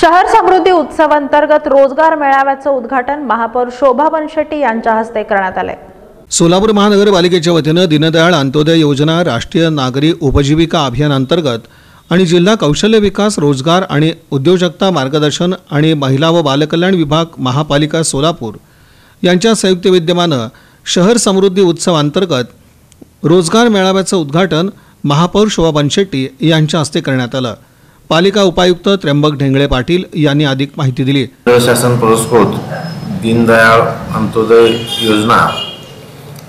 शहर समृद्धी उत्सव अंतर्गत रोजगार मेळाव्याचं उद्घाटन महापौर शोभा बनशेट्टी यांच्या हस्ते करण्यात आले. सोलापूर महानगरपालिकेच्या वतीनं दीनदयाळ अंत्योदय योजना राष्ट्रीय नागरी उपजीविका अभियान अंतर्गत आणि जिल्हा कौशल्य विकास रोजगार आणि उद्योजकता मार्गदर्शन आणि महिला व बालकल्याण विभाग महापालिका सोलापूर यांच्या संयुक्त विद्यमानं शहर समृद्धी उत्सव अंतर्गत रोजगार मेळाव्याचं उद्घाटन महापौर शोभा बनशेट्टी यांच्या हस्ते करण्यात आलं. पालिका उपायुक्त त्र्यंबक ढेंगळे पाटील यांनी अधिक माहिती दिली. शासन पुरस्कृत दीनदयाळ अंत्योदय योजना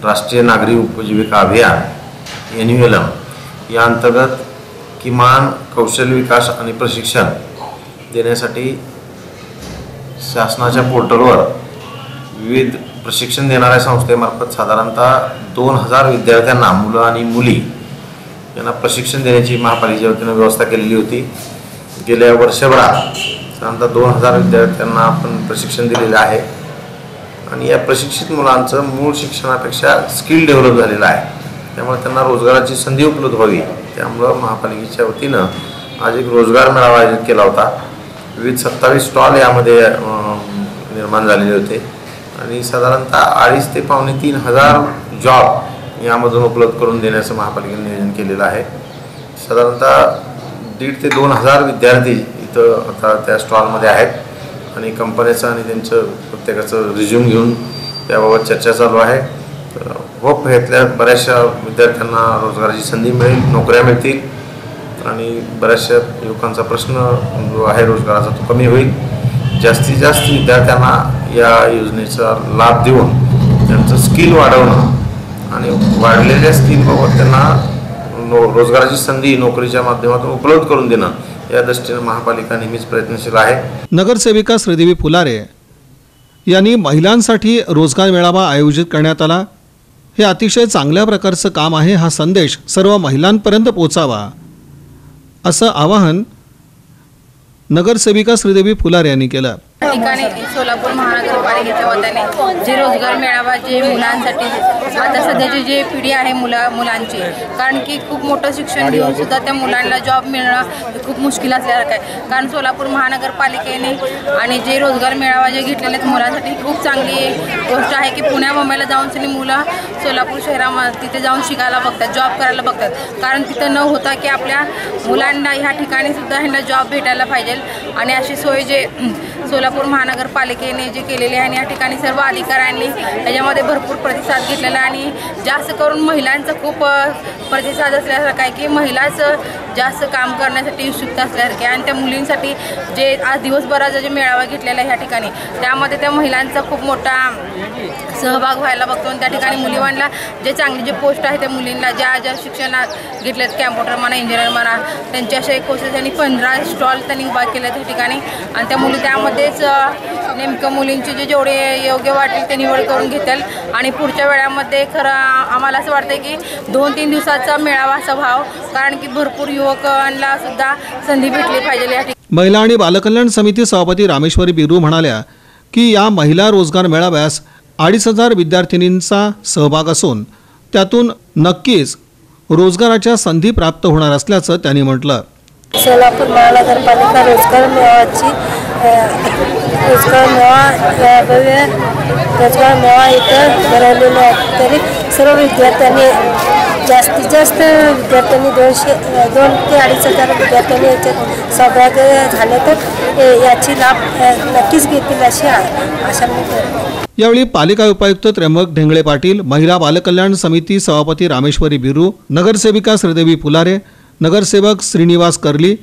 राष्ट्रीय नागरी उपजीविका अभियान एन यू या अंतर्गत किमान कौशल्य विकास आणि प्रशिक्षण देण्यासाठी शासनाच्या पोर्टलवर विविध प्रशिक्षण देणाऱ्या संस्थेमार्फत साधारणतः दोन हजार विद्यार्थ्यांना मुलं आणि मुली यांना प्रशिक्षण देण्याची महापालिकेच्या वतीनं व्यवस्था केलेली होती. गेल्या वर्षभरात साधारणतः दोन हजार विद्यार्थ्यांना आपण प्रशिक्षण दिलेलं आहे. आणि या प्रशिक्षित मुलांचं मूळ शिक्षणापेक्षा स्किल डेव्हलप झालेलं आहे. त्यामुळे त्यांना रोजगाराची संधी उपलब्ध व्हावी. त्यामुळं महापालिकेच्या वतीनं आज एक रोजगार मेळावा आयोजित केला होता. विविध सत्तावीस स्टॉल यामध्ये निर्माण झालेले होते. आणि साधारणतः अडीच ते पावणे तीन हजार जॉब यामधून उपलब्ध करून देण्याचं महापालिकेने नियोजन केलेलं आहे. साधारणतः दीड ते दोन हजार विद्यार्थी इथं आता त्या स्टॉलमध्ये आहेत. आणि कंपन्याचं आणि त्यांचं प्रत्येकाचं रिझ्यूम घेऊन त्याबाबत चर्चा चालू आहे. तर होप घेतल्या बऱ्याचशा विद्यार्थ्यांना रोजगाराची संधी मिळेल नोकऱ्या मिळतील. आणि बऱ्याचशा युवकांचा प्रश्न जो आहे रोजगाराचा तो कमी होईल. जास्तीत जास्त विद्यार्थ्यांना या योजनेचा लाभ देऊन त्यांचं स्किल वाढवणं आणि वाढलेल्या स्किलबाबत त्यांना नो रोजगाराची संधी नोकरीच्या माध्यमातून उपलब्ध करून देणं या दृष्टीनं महापालिका नेहमीच प्रयत्नशील आहे. नगरसेविका श्रीदेवी फुलारे यांनी महिलांसाठी रोजगार मेळावा आयोजित करण्यात आला. हे अतिशय चांगल्या प्रकारचं काम आहे. हा संदेश सर्व महिलांपर्यंत पोचावा असं आवाहन नगरसेविका श्रीदेवी फुलारे यांनी केलं. ठिकाणी सोलापूर महानगरपालिकेच्या वतीने जे रोजगार मेळावा जे मुलांसाठी आता सध्याची जी पिढी आहे मुला मुलांची कारण की खूप मोठं शिक्षण घेऊन सुद्धा त्या मुलांना जॉब मिळणं हे खूप मुश्किल असल्यासारखं आहे. कारण सोलापूर महानगरपालिकेने आणि जे रोजगार मेळावा जे घेतलेले आहेत मुलांसाठी खूप चांगली गोष्ट आहे की पुण्या मुंबईला जाऊन सनी मुलं सोलापूर शहरामध्ये तिथे जाऊन शिकायला बघतात जॉब करायला बघतात. कारण तिथं न होता की आपल्या मुलांना ह्या ठिकाणी सुद्धा ह्यांना जॉब भेटायला पाहिजे. आणि अशी सोय जे सोलापूर महानगरपालिकेने जे केलेले आहे आणि या ठिकाणी सर्व अधिकाऱ्यांनी त्याच्यामध्ये भरपूर प्रतिसाद घेतलेला आणि जास्त करून महिलांचा खूप प्रतिसाद असल्यासारखं आहे की महिलाच जास्त काम करण्यासाठी उत्सुकता असल्यासारखी आणि त्या मुलींसाठी जे आज दिवसभराचा जे मेळावा घेतलेला आहे ह्या ठिकाणी त्यामध्ये त्या महिलांचा खूप मोठा सहभाग व्हायला बघतो आणि त्या ठिकाणी मुलीवांना जे चांगली जे पोस्ट आहे त्या मुलींना ज्या ज्या शिक्षणात घेतलेत कॅम्प्युटर म्हणा इंजिनियर म्हणा त्यांचे असे कोर्सेस त्यांनी पंधरा स्टॉल त्यांनी उभा केले त्या ठिकाणी. आणि त्या मुली त्यामध्येच नेमकं मुलींची जे जेवढे योग्य वाटेल ते निवड करून घेतील. आणि पुढच्या वेळामध्ये खरं आम्हाला असं वाटतं की दोन तीन दिवसाचा मेळावा असा व्हाव. कारण की भरपूर युवकांना सुद्धा संधी भेटली पाहिजे महिला आणि बालकल्याण समिती सभापती रामेश्वरी बिरू म्हणाल्या की या महिला रोजगार मेळाव्यास अडीच हजार विद्यार्थिनींचा सहभाग असून त्यातून नक्कीच रोजगाराच्या संधी प्राप्त होणार असल्याचं त्यांनी म्हटलं. सोलापूर महानगरपालिका रोजगार मेळावाची रोजगार मेळावा भव्य रोजगार मेळावा इथं भरवलेला आहे. तरी सर्व विद्यार्थ्यांनी जास्तीत जास्त विद्यार्थ्यांनी दोनशे दोन ते अडीच हजार विद्यार्थ्यांनी याच्यात सहभाग झाले तर याची लाभ नक्कीच घेतील अशी आशा मी करते. यावेळी पालिका उपायुक्त त्र्यंबक ढेंगळे पाटील महिला बालकल्याण समिती सभापती रामेश्वरी बिरू नगरसेविका श्रीदेवी फुलारे नगरसेवक श्रीनिवास कर्ली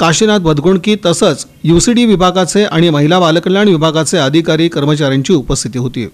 काशीनाथ भदगुणकी तसंच युसीडी विभागाचे आणि महिला बालकल्याण विभागाचे अधिकारी कर्मचाऱ्यांची उपस्थिती होती.